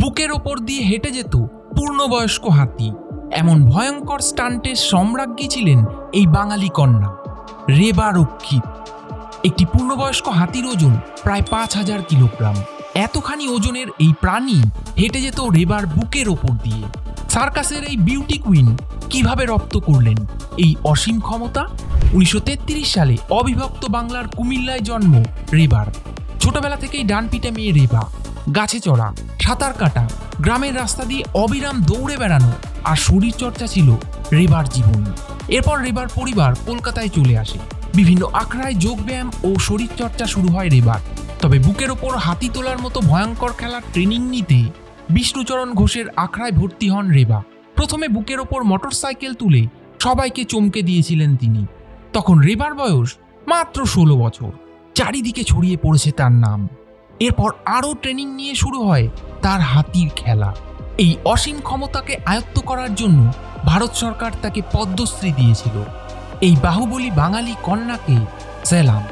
বুকের ওপর দিয়ে হেঁটে যেত পূর্ণবয়স্ক হাতি। এমন ভয়ঙ্কর স্টান্টের সম্রাজ্ঞী ছিলেন এই বাঙালি কন্যা, রেবা রক্ষিত একটি পূর্ণবয়স্ক হাতির ওজন প্রায় পাঁচ হাজার কিলোগ্রাম। এতখানি ওজনের এই প্রাণী হেঁটে যেত রেবার বুকের ওপর দিয়ে। সার্কাসের এই বিউটি কুইন কীভাবে রপ্ত করলেন? এই অসীম ক্ষমতা? উনিশশো তেত্রিশ সালে অবিভক্ত বাংলার কুমিল্লায় জন্ম রেবার। ছোটবেলা থেকেই ডান পিটে মেয়ে রেবা। গাছে চড়া, সাঁতার কাটা, গ্রামের রাস্তা দিয়ে অবিরাম দৌড়ে বেড়ানো আর শরীর চর্চা ছিল রেবার জীবন। এরপর রেবার পরিবার কলকাতায় চলে আসে। বিভিন্ন আখড়ায় যোগব্যায়াম ও শরীরচর্চা শুরু হয় রেবার তবে বুকের ওপর হাতি তোলার মতো ভয়ঙ্কর খেলার ট্রেনিং নিতে বিষ্ণুচরণ ঘোষের আখড়ায় ভর্তি হন রেবা প্রথমে বুকের ওপর মোটরসাইকেল তুলে সবাইকে চমকে দিয়েছিলেন তিনি। তখন রেবার বয়স মাত্র ষোলো বছর। চারিদিকে ছড়িয়ে পড়েছে তার নাম। এরপর আরও ট্রেনিং নিয়ে শুরু হয় তার হাতির খেলা। এই অসীম ক্ষমতাকে আয়ত্ত করার জন্য ভারত সরকার তাকে পদ্মশ্রী দিয়েছিল। এই বাহুবলী বাঙালি কন্যাকে সেলাম।